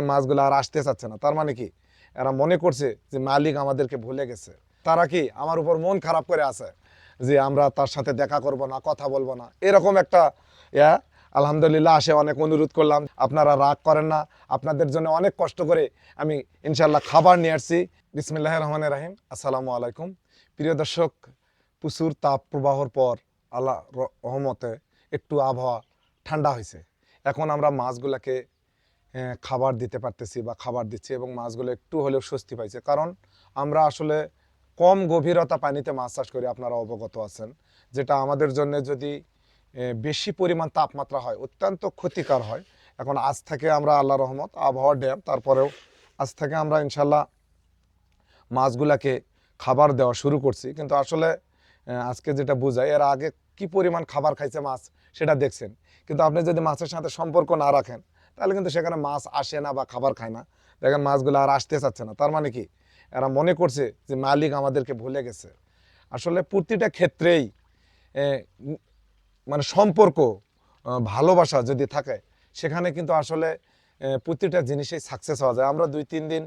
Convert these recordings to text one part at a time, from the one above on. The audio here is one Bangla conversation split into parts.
মাছগুলো আর আসতে চাচ্ছে না। তার মানে কি? এরা মনে করছে যে মালিক আমাদেরকে ভুলে গেছে। তারা কি আমার উপর মন খারাপ করে আছে? যে আমরা তার সাথে দেখা করব না, কথা বলব না। এরকম একটা, ইয়া, আলহামদুলিল্লাহ আসে অনেক অনুরোধ করলাম। আপনারা রাগ করেন না। আপনাদের জন্য অনেক কষ্ট করে আমি ইনশাল্লাহ খাবার নিয়ে আসছি। বিসমিল্লাহ রহমান রাহিম। আসসালামু আলাইকুম। প্রিয় দর্শক, প্রচুর তাপ প্রবাহর পর আল্লাহ রহমতে একটু আবহাওয়া ঠান্ডা হয়েছে এখন আমরা মাছগুলোকে খাবার দিতে পারতেছি বা খাবার দিচ্ছি এবং মাছগুলো একটু হলেও স্বস্তি পাইছে। কারণ আমরা আসলে কম গভীরতা পানিতে মাছ চাষ করি, আপনারা অবগত আছেন। যেটা আমাদের জন্য যদি বেশি পরিমাণ তাপমাত্রা হয়, অত্যন্ত ক্ষতিকর হয়, এখন আজ থেকে আমরা আল্লাহ রহমত আবহাওয়া ড্যাম, তারপরেও আজ থেকে আমরা ইনশাল্লাহ মাছগুলাকে খাবার দেওয়া শুরু করছি। কিন্তু আসলে আজকে যেটা বোঝায় এর আগে কি পরিমাণ খাবার খাইছে মাছ সেটা দেখছেন। কিন্তু আপনি যদি মাছের সাথে সম্পর্ক না রাখেন তাহলে কিন্তু সেখানে মাছ আসে না বা খাবার খায় না। দেখেন মাছগুলো আর আসতে চাচ্ছে না। তার মানে কি? এরা মনে করছে যে মালিক আমাদেরকে ভুলে গেছে। আসলে প্রতিটা ক্ষেত্রেই মানে সম্পর্ক ভালোবাসা যদি থাকে, সেখানে কিন্তু আসলে প্রতিটা জিনিসেই সাকসেস হওয়া যায়। আমরা দুই, তিন দিন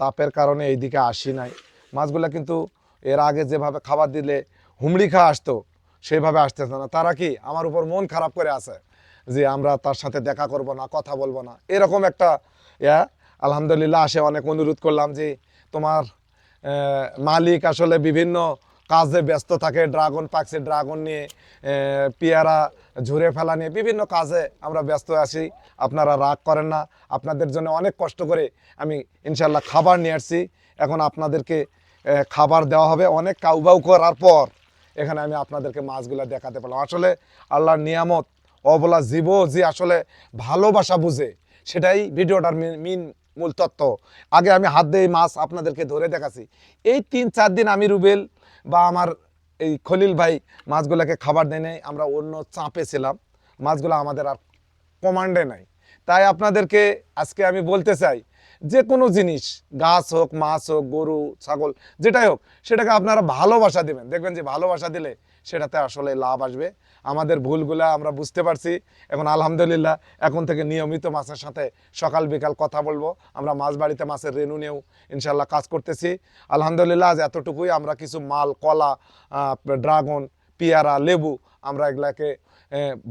তাপের কারণে এইদিকে আসি নাই। মাছগুলা কিন্তু এর আগে যেভাবে খাবার দিলে হুমড়ি খাওয়া আসতো, সেইভাবে আসতেছে না। তারা কি আমার উপর মন খারাপ করে আছে? যে আমরা তার সাথে দেখা করব না, কথা বলব না। এরকম একটা, ইয়া, আলহামদুলিল্লাহ আসে অনেক অনুরোধ করলাম যে তোমার মালিক আসলে বিভিন্ন কাজে ব্যস্ত থাকে, ড্রাগন পাকছে, ড্রাগন নিয়ে পেয়ারা ঝুরে ফেলা নিয়ে বিভিন্ন কাজে আমরা ব্যস্ত আছি। আপনারা রাগ করেন না, আপনাদের জন্য অনেক কষ্ট করে আমি ইনশাল্লাহ খাবার নিয়ে আসছি। এখন আপনাদেরকে খাবার দেওয়া হবে। অনেক কাউবাউ করার পর এখানে আমি আপনাদেরকে মাছগুলো দেখাতে পারলাম। আসলে আল্লাহর নিয়ামত অবলা জীব যে আসলে ভালোবাসা বুঝে, সেটাই ভিডিওটার মেন- মূল তত্ত্ব। আগে আমি হাত দিয়ে মাছ আপনাদেরকে ধরে দেখাচ্ছি। এই তিন চার দিন আমি রুবেল বা আমার এই খলিল ভাই মাছগুলোকে খাবার দেয় নাই, আমরা অন্য চাপে ছিলাম। মাছগুলো আমাদের আর কমান্ডে নাই। তাই আপনাদেরকে আজকে আমি বলতে চাই, যে কোনো জিনিস, গাছ হোক, মাছ হোক, গরু, ছাগল, যেটাই হোক, সেটাকে আপনারা ভালোবাসা দেবেন। দেখবেন যে ভালোবাসা দিলে সেটাতে আসলে লাভ আসবে। আমাদের ভুলগুলা আমরা বুঝতে পারছি এখন আলহামদুলিল্লাহ এখন থেকে নিয়মিত মাছের সাথে সকাল বিকাল কথা বলব। আমরা মাছ বাড়িতে মাছের রেনু নিয়েও ইনশাল্লাহ কাজ করতেছি। আলহামদুলিল্লাহ আজ এতটুকুই আমরা কিছু মাল, কলা ড্রাগন, পেয়ারা, লেবু আমরা এগুলাকে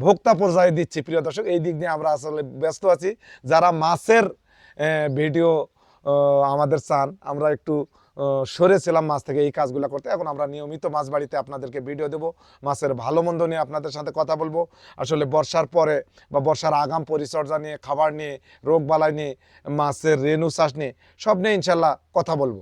ভোক্তা পর্যায়ে দিচ্ছি। প্রিয় দর্শক, এই দিক নিয়ে আমরা আসলে ব্যস্ত আছি। যারা মাছের ভিডিও আমাদের চান, আমরা একটু সরেছিলাম মাছ থেকে এই কাজগুলো করতে। এখন আমরা নিয়মিত মাছ বাড়িতে আপনাদেরকে ভিডিও দেবো, মাছের ভালো মন্দ নিয়ে আপনাদের সাথে কথা বলব। আসলে বর্ষার পরে বা বর্ষার আগাম পরিচর্যা নিয়ে, খাবার নিয়ে রোগ বালাই নিয়ে, মাছের রেণু চাষ নিয়ে, সব নিয়ে ইনশাল্লাহ কথা বলব।